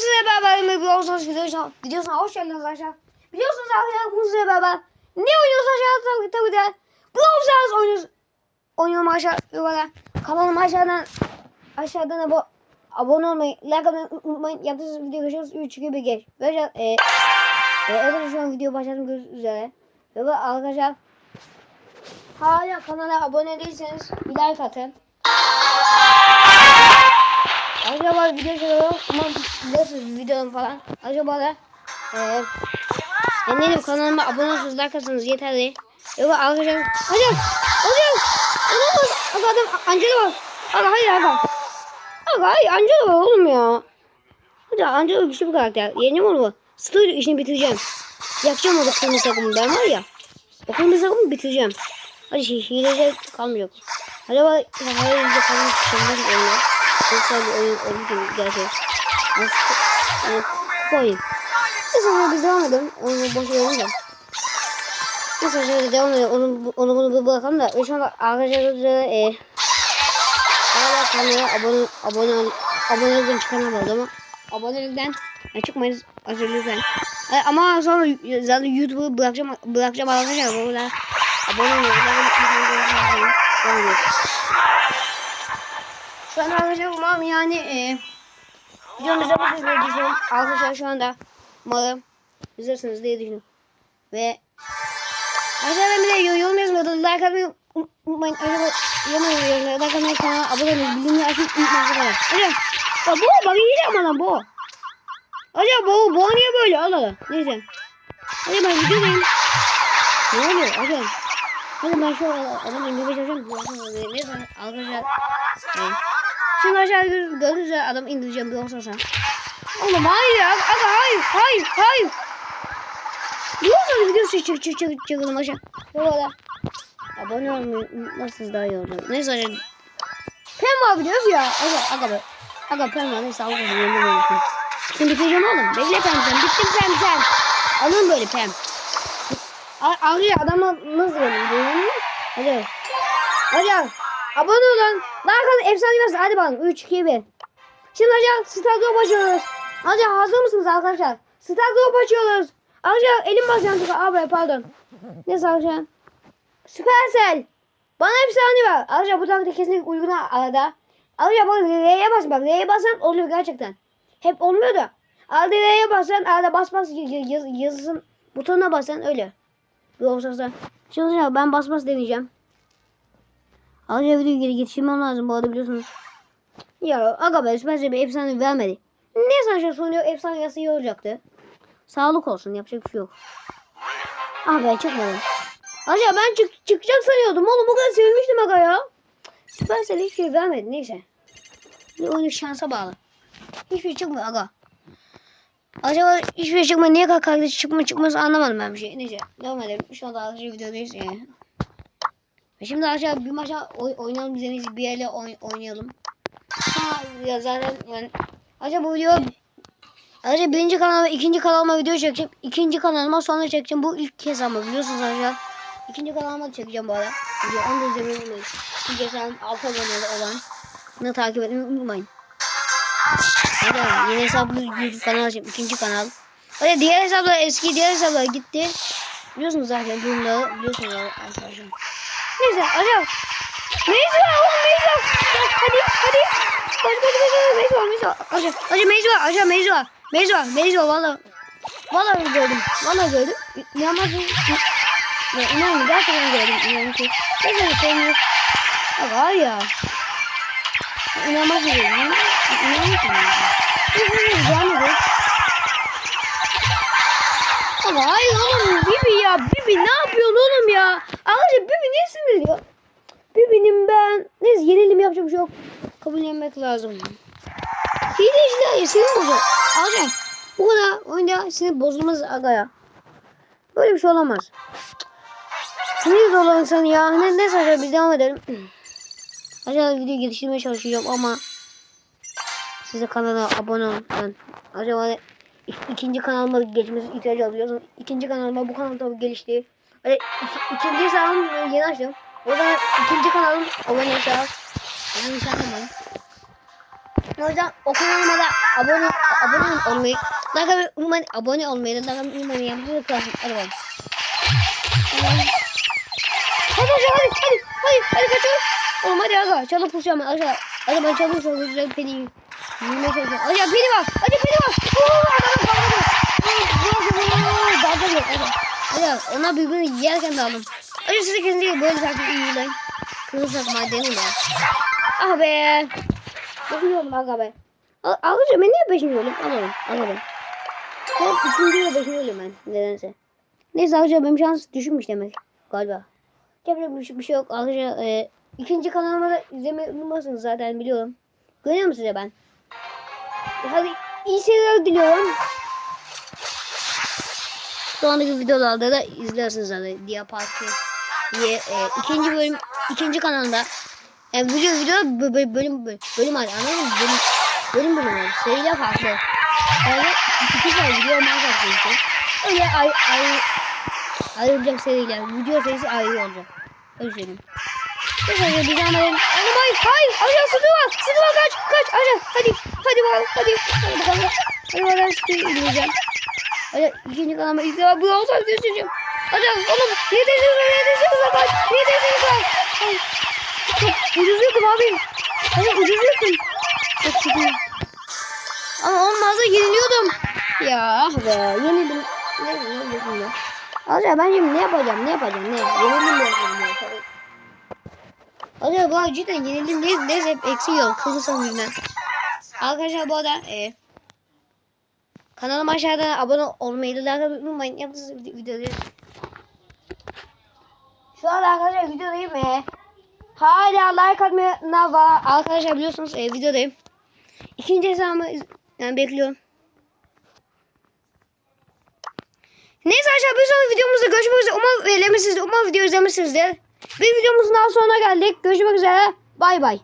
sizle beraber biliyorsunuz videosuna, videosuna hoş geldiniz arkadaşlar. Biliyorsunuz arkadaşlar bu sizle beraber ne oynuyoruz aşağıda tabii, de Brawl Stars oynuyoruz. Oynuyorum aşağı yukarıda. Kanalıma aşağıdan aşağıdan abo abone olmayı, like atmayı unutmayın. Yaptığınız video görüşürüz. 3 2 1 geç. Ve arkadaşlar e, e, arkadaşlar şu an video başladım üzere. Ve arkadaşlar hala kanala abone değilseniz bir like atın. Acaba video çekiyorum ama biliyorsunuz videom falan. Acaba da eee ben ne diyeyim kanalıma abone olursunuz like atsanız yeterli. Yok arkadaşlar. Hocam. Hocam. Olamaz. Aga adam Angela var. Aga hayır aga. Aga hayır Angela var oğlum ya. Hocam Angela güçlü bir karakter. Yeneceğim onu bu. Studio işini bitireceğim. Yakacağım o kırmızı takımı ben var ya. O kırmızı takımı bitireceğim. Hadi şey, hilece kalmayacak. Acaba hayır hilece kalmak için bir oyun. Bir oyun gerçek. Nasıl? Yani, bu oyun. Neyse biz devam edelim. Onu boş verelim de. Neyse şöyle devam edelim. Onu, onu bunu bırakalım da. Ve şu anda arkadaşlar e, hala kanala abone abone abonelikten çıkaramadı ama abonelikten ya çıkmayınız özür lütfen. E, ama sonra zaten YouTube'u bırakacağım bırakacağım arkadaşlar. Burada abone olmayı. Abone Şu an arkadaşlar umarım yani e, videomuza diye düşünüyorum. Arkadaşlar şu anda umarım izlersiniz diye düşünüyorum. Ve aşağıdan bir de yorum yazmadı. Like atmayı unutmayın. Acaba yorum yazmayı. Like atmayı kanala abone olmayı. Bildirimleri açmayı unutmayın. Hocam. Ya bu bak iyi ama lan bu. Hocam bu, bu niye böyle? Allah Allah. Neyse. Hadi ben videodayım. Ne oluyor hocam? Hadi ben şu adamı indirmeye çalışıyorum. Neyse arkadaşlar. Şimdi aşağı gördüğünüz adam indireceğim bir olsa sen. Oğlum hayır ya. Aga hayır. Hayır. Hayır. Yoksa video çık çık çık çık çıkalım aşağı. Böyle. Abone olmayı unutmazsınız daha iyi olacak. Neyse aşağı. Pem var biliyoruz ya. Aga aga be. Aga pem var. Neyse Allah'ım yemin olsun. Şimdi bitireceğim oğlum. Bekle pem sen. Bittim pem sen. Alın böyle pem. Ağrıyor adamı nasıl böyle? Hadi. Hadi. Abone olun. Like atın. Efsane versin. Hadi bakalım. 3, 2, 1. Şimdi hocam stadyum açıyoruz. Hocam hazır mısınız arkadaşlar? Stadyum açıyoruz. Arkadaşlar elim basacağım. Abi pardon. Neyse arkadaşlar. Supercell. Bana efsane ver. Arkadaşlar bu taktik kesinlikle uygun arada. Arkadaşlar bakın R'ye bas bak. R'ye basan oluyor gerçekten. Hep olmuyor da. Arada R'ye basan arada bas bas yaz, yazısın butonuna basan öyle. Olsa Şimdi hocam ben bas bas deneyeceğim. Ayrıca videoyu geri getirmem lazım bu arada biliyorsunuz. Ya aga be bence bir efsane vermedi. Ne sanacak sonuyor efsane yazı iyi olacaktı. Sağlık olsun yapacak bir şey yok. Ah be çıkmadım. Acaba ben çık çıkacak sanıyordum oğlum bu kadar sevinmiştim aga ya. Süpersel hiçbir şey vermedi neyse. Oyun şansa bağlı. Hiçbir şey çıkmıyor aga. Acaba hiçbir şey çıkmıyor. Niye kardeş çıkma çıkmaz anlamadım ben bir şey. Neyse devam edelim. Şu anda arkadaşlar videodayız. Yani. Ve Şimdi arkadaşlar bir maça oy oynayalım iyisi bir yerle oyn oynayalım. Ha ya zaten yani acaba bu video Arkadaşlar birinci kanalıma ikinci kanalıma video çekeceğim. İkinci kanalıma sonra çekeceğim. Bu ilk kez ama biliyorsunuz arkadaşlar. İkinci kanalıma çekeceğim bu. Video onu da izlemeyi unutmayın. İkinci hesabım 6 aboneli olan. Bunu takip etmeyi unutmayın. Hadi yeni hesabı YouTube kanalı açayım. İkinci kanal. Hadi diğer hesaplar eski diğer hesaplar gitti. Biliyorsunuz zaten bunları biliyorsunuz arkadaşlar. Neyse acaba. Meyze var oğlum meyze var. Hadi hadi. Koş koş koş. Meyze var meyze var. Acaba acaba meyze var. Acaba meyze var. Meyze var meyze var valla. Valla gördüm. Valla gördüm. İnanmazsın. Ya inanmıyorum gerçekten gördüm. İnanmıyorum ki. Neyse bir sorun yok. Var ya. İnanmazsın. İnanmazsın. İnanmazsın. Edelim. Ama hayır oğlum Bibi ya Bibi ne yapıyorsun oğlum ya? Arkadaşlar Bibi niye sinirliyor? Bibi'nin ben neyse yenelim yapacak bir şey yok. Kabullenmek lazım. Hileciler ya sinir bozuyor. Arkadaşlar bu kadar oyunda sinir bozulmaz aga ya. Böyle bir şey olamaz. Sinir dolu insan ya. Ne, neyse arkadaşlar biz devam edelim. Acaba video geliştirmeye çalışacağım ama size kanala abone olun. Ben acaba ikinci kanalıma geçmesi ihtiyacı alıyorsun. İkinci kanalıma bu kanal tabii gelişti. İki, ikinci hesabım yeni açtım. O zaman ikinci kanalım abone hesabı. Hesabım var. O yüzden o kanalıma da abone abone olmayı, like ve abone olmayı da like ve unutmayın yapmayı da Hadi bakalım. Hadi hadi hadi hadi hadi hadi kaçalım. Oğlum hadi aga çalıp pusacağım aşağı. Hadi ben çalıp çok güzel peni yürümeye çalışıyorum. Hadi peni var. Hadi peni var. Oo adamı kavradım. Dalga yok hadi. Hadi ona birbirini yerken de aldım. Hadi size kesinlikle böyle takip iyi Kırılsak madeni de. Ah be. Bilmiyorum aga be. Alacağım ben niye beşinci olayım? Alalım. Alalım. Ben üçüncü ve beşinci olayım ben nedense. Neyse alacağım benim şans düşürmüş demek galiba. Yapacak bir, şey- bir şey yok. Ayrıca e, ikinci kanalıma da izlemeyi unutmasınız zaten biliyorum. Görüyorum size ben. Hadi iyi seyirler diliyorum. Şu andaki videolarda da izlersiniz zaten. Dia Parkı diye e, ikinci bölüm ikinci kanalda yani video video bö- bölüm bölüm, bölüm hali anladın mı? Bölüm bölüm bölüm hali. Seriler farklı. Yani iki tane video olmaz aslında. Öyle ay ay ayrılacak seriler. Video serisi ayrı olacak. Öyle söyleyeyim. Neyse bir tane benim. Anne hayır hayır. Aşağı sıkı var. Sıkı var kaç kaç. Aşağı hadi. Hadi bakalım hadi. Hadi bakalım. Hadi bakalım sıkı indireceğim. Hadi ikinci kanalıma ilk defa bu olsa göstereceğim. Hadi oğlum yetişiriz yetişiriz kaç. Yetişiriz kaç. Ay, Çok ucuz yakın abi. Hadi ucuz yakın. Çok şükür. Ama olmazsa yeniliyordum. Ya ah be yenildim. Ne yenildim ya. Acaba ben şimdi ne yapacağım ne yapacağım ne? Yenildim mi yapacağım ya? Acaba cidden yenildim ne, ne hep eksiyor. Kızısam bilmem. Arkadaşlar bu arada e, kanalıma aşağıdan abone olmayı da like unutmayın. Yaptığınız videoları. Şu anda arkadaşlar videodayım. E, hala like atmayanlar var. Arkadaşlar biliyorsunuz e, videodayım. İkinci hesabımı yani bekliyorum. Neyse arkadaşlar bir sonraki videomuzda görüşmek üzere. Umarım eğlenmişsinizdir. Umarım video izlemişsinizdir. Bir videomuzun daha sonuna geldik. Görüşmek üzere. Bay bay.